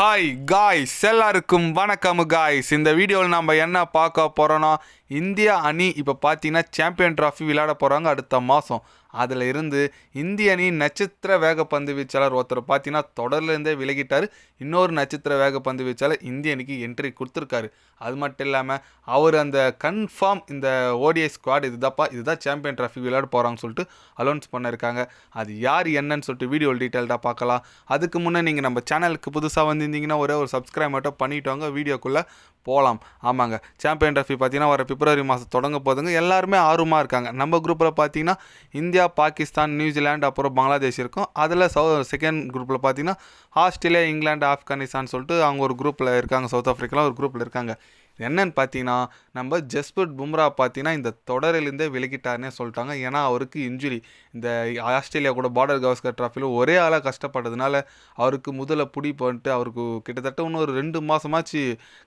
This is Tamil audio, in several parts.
ஹாய் காய்ஸ் எல்லாருக்கும் வணக்கம் காய்ஸ் இந்த வீடியோவில் நம்ம என்ன பார்க்க போகிறோன்னா இந்தியா அணி இப்போ பார்த்தீங்கன்னா சாம்பியன் ட்ராஃபி விளையாட போகிறாங்க அடுத்த மாதம் அதில் இருந்து இந்திய அணி நட்சத்திர வேகப்பந்து வீச்சாளர் ஒருத்தர் பார்த்தீங்கன்னா தொடர்லேருந்தே விலகிட்டார். இன்னொரு நட்சத்திர வேகப்பந்து வீச்சாளர் இந்திய அணிக்கு என்ட்ரி கொடுத்துருக்காரு. அது மட்டும் இல்லாமல் அவர் அந்த கன்ஃபார்ம் இந்த ஓடிஐ ஸ்குவாட் இதுதான்ப்பா இதுதான் சாம்பியன் ட்ராஃபி விளையாட போகிறாங்கன்னு சொல்லிட்டு அலௌன்ஸ் பண்ணியிருக்காங்க அது யார் என்னன்னு சொல்லிட்டு வீடியோ டீட்டெயில்டாக பார்க்கலாம். அதுக்கு முன்னே நீங்கள் நம்ம சேனலுக்கு புதுசாக வந்திருந்தீங்கன்னா ஒரே ஒரு சப்ஸ்கிரைப் மட்டும் பண்ணிட்டோங்க வீடியோக்குள்ளே போகலாம் ஆமாங்க. சாம்பியன் ட்ராஃபி பார்த்தீங்கன்னா வர பிப்ரவரி மாதம் தொடங்க போதுங்க எல்லாருமே ஆர்வமாக இருக்காங்க. நம்ம குரூப்பில் பார்த்தீங்கன்னா இந்தியா பாகிஸ்தான் நியூசிலாண்டு அப்புறம் பங்களாதேஷ் இருக்கும். அதில் சவு செகண்ட் குரூப்பில் பார்த்தீங்கன்னா ஆஸ்திரேலியா இங்கிலாந்து ஆப்கானிஸ்தான் சொல்லிட்டு அவங்க ஒரு குரூப்பில் இருக்காங்க. சவுத் ஆஃப்ரிக்காவில் ஒரு குரூப்பில் இருக்காங்க. என்னன்னு பார்த்தீங்கன்னா நம்ம ஜஸ்பிரிட் பும்ரா பார்த்தீங்கன்னா இந்த தொடரிலிருந்தே விலகிட்டாருன்னே சொல்லிட்டாங்க. ஏன்னா அவருக்கு இன்ஜுரி இந்த ஆஸ்திரேலியா கூட பார்டர் கவஸ்கர் ட்ராஃபியில் ஒரே ஆளாக கஷ்டப்பட்டதுனால அவருக்கு முதல்ல புடி பண்ணிட்டு அவருக்கு கிட்டத்தட்ட இன்னும் ஒரு ரெண்டு மாதமாச்சு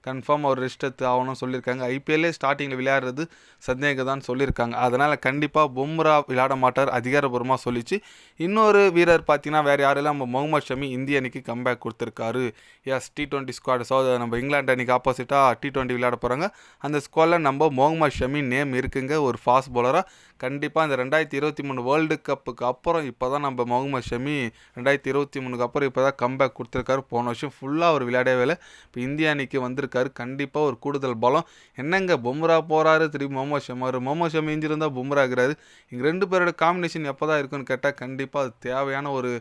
கன்ஃபார்ம் அவர் ரெஸ்ட் எடுத்து ஆகணும்னு சொல்லியிருக்காங்க. ஐபிஎல்லே ஸ்டார்டிங்கில் விளையாடுறது சந்தேகம் தான் சொல்லியிருக்காங்க. அதனால் கண்டிப்பாக பும்ரா விளையாட மாட்டார் அதிகாரபூர்வமாக சொல்லிச்சு. இன்னொரு வீரர் பார்த்தீங்கன்னா வேறு யாரெல்லாம் நம்ம முகமது ஷமி இந்திய அணிக்கு கம்பேக் கொடுத்துருக்காரு. S T twenty squad so நம்ம இங்கிலாந்து அணிக்கு ஆப்போசிட்டாக டி டுவெண்ட்டி விளையாட போகிறாங்க அந்த ஸ்குவாடில் நம்ம முகமது ஷமி நேம் இருக்குங்க. ஒரு ஃபாஸ்ட் பவுலராக கண்டிப்பாக இந்த ரெண்டாயிரத்தி இருபத்தி மூணு வேர்ல்டு கப்புக்கு அப்புறம் இப்போ தான் நம்ம முகமது ஷமி ரெண்டாயிரத்தி இருபத்தி மூணுக்கு அப்புறம் இப்போ தான் கம்பேக் கொடுத்துருக்காரு. போன வருஷம் ஃபுல்லாக அவர் விளையாடவே இல்லை. இப்போ இந்திய அணிக்கு வந்திருக்காரு. கண்டிப்பாக ஒரு கூடுதல் பலம். என்னங்க பும்ரா போகிறாரு திரும்பி முகமது ஷமாரு அவர் முகமது ஷமி இஞ்சிருந்தா பும்ரா ஆகிறாரு. இங்கே ரெண்டு பேரோட காம்பினேஷன் எப்போ தான் இருக்குன்னு கேட்டால் கண்டிப்பாக அது தேவையான ஒரு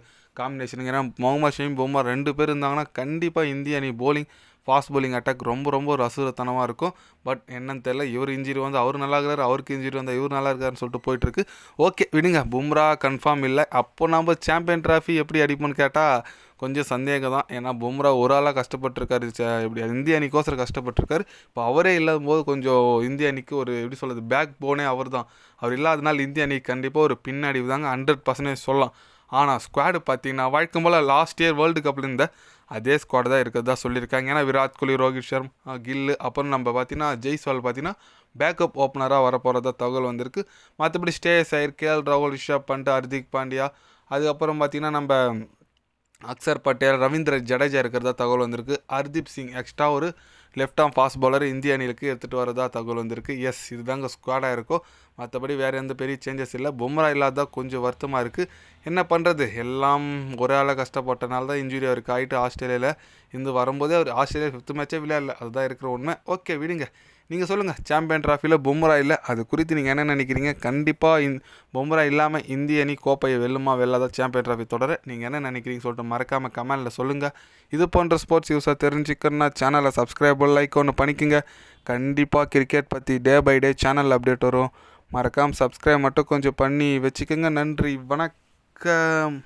காம்பினேஷனுங்க ஏன்னா முகமது ஷமி பும்ரா ரெண்டு பேர் இருந்தாங்கன்னா கண்டிப்பாக இந்திய அணி போலிங் ஃபாஸ்ட் பவுலிங் அட்டாக் ரொம்ப ரொம்ப ஒரு அசுரத்தனமாக இருக்கும். பட் என்னன்னு தெரியல. இவர் இன்ஜுரி வந்து அவர் நல்லா இருக்கிறார் அவருக்கு இன்ஜுரி வந்தால் இவர் நல்லா இருக்காருன்னு சொல்லிட்டு போயிட்டுருக்கு. ஓகே விடுங்க. பும்ரா கன்ஃபார்ம் இல்லை. அப்போ நம்ம சாம்பியன் ட்ராஃபி எப்படி அடிப்போம்னு கேட்டால் கொஞ்சம் சந்தேகம் தான் ஏன்னா பும்ரா ஒரு ஆளாக கஷ்டப்பட்டுருக்காரு ச- இப்படி இந்திய அணிக்கோசரம் கஷ்டப்பட்டுருக்காரு. இப்போ அவரே இல்லாத போது கொஞ்சம் இந்திய அணிக்கு ஒரு எப்படி சொல்கிறது பேக் போனே அவர் தான் அவர் இல்லாதனால இந்திய அணிக்கு கண்டிப்பாக ஒரு பின்னாடி தாங்க ஹண்ட்ரட் பர்சன்டேஜ் சொல்லலாம். ஆனால் ஸ்குவாடு பார்த்தீங்கன்னா வழக்கம் போல் லாஸ்ட் இயர் வேர்ல்டு கப்பில் இருந்த அதே ஸ்குவாட் தான் இருக்கிறதா சொல்லியிருக்காங்க. ஏன்னா விராட் கோலி ரோஹித் சர்மா கில்லு அப்புறம் நம்ம பார்த்தீங்கன்னா ஜெய்ஸ்வால் பார்த்தீங்கன்னா பேக்கப் ஓப்பனராக வர போகிறதா தகவல் வந்திருக்கு. மற்றபடி ஸ்டேஸ் ஐயர் கேஎல் ராகுல் ரிஷப் பண்ட் ஹர்திக் பாண்டியா அதுக்கப்புறம் பார்த்தீங்கன்னா நம்ம அக்சர் பட்டேல் ரவீந்திர ஜடேஜா இருக்கிறதா தகவல் வந்திருக்கு. ஹர்தீப் சிங் எக்ஸ்ட்ரா ஒரு லெஃப்ட் ஆம் ஃபாஸ்ட் பாலர் இந்திய அணிலுக்கு எடுத்துகிட்டு வரதா தகவல் வந்திருக்கு. எஸ் இதுதாங்க ஸ்குவாடாக இருக்கும் மற்றபடி வேறு எந்த பெரிய சேஞ்சஸ் இல்லை. பும்ரா இல்லாத கொஞ்சம் வருத்தமாக இருக்குது என்ன பண்ணுறது எல்லாம் ஒரே ஆளாக கஷ்டப்பட்டனால தான் இன்ஜுரி அவருக்கு ஆகிட்டு ஆஸ்திரேலியாவில் இருந்து வரும்போதே அவர் ஆஸ்திரேலியா ஃபிஃப்த் மேட்சே விளையாடல. அதுதான் இருக்கிற உண்மை. ஓகே விடுங்க. நீங்கள் சொல்லுங்கள் சாம்பியன் ட்ராஃபியில் பும்ரா இல்லை. அது குறித்து நீங்கள் என்ன நினைக்கிறீங்க? கண்டிப்பாக இந் பும்ரா இல்லாமல் இந்திய அணி கோப்பையை வெல்லுமா வெல்லாத சாம்பியன் ட்ராஃபி தொடர நீங்கள் என்ன நினைக்கிறீங்க சொல்லிட்டு மறக்காமல் கமெண்டில் சொல்லுங்கள் இது போன்ற ஸ்போர்ட்ஸ் யூஸாக தெரிஞ்சுக்கணுன்னா சேனலை சப்ஸ்கிரைப் லைக் ஒன்று பண்ணிக்கோங்க. கண்டிப்பாக கிரிக்கெட் பற்றி day by day channel update வரும். மறக்காமல் சப்ஸ்கிரைப் மட்டும் கொஞ்சம் பண்ணி வச்சுக்கோங்க. நன்றி. வணக்கம்.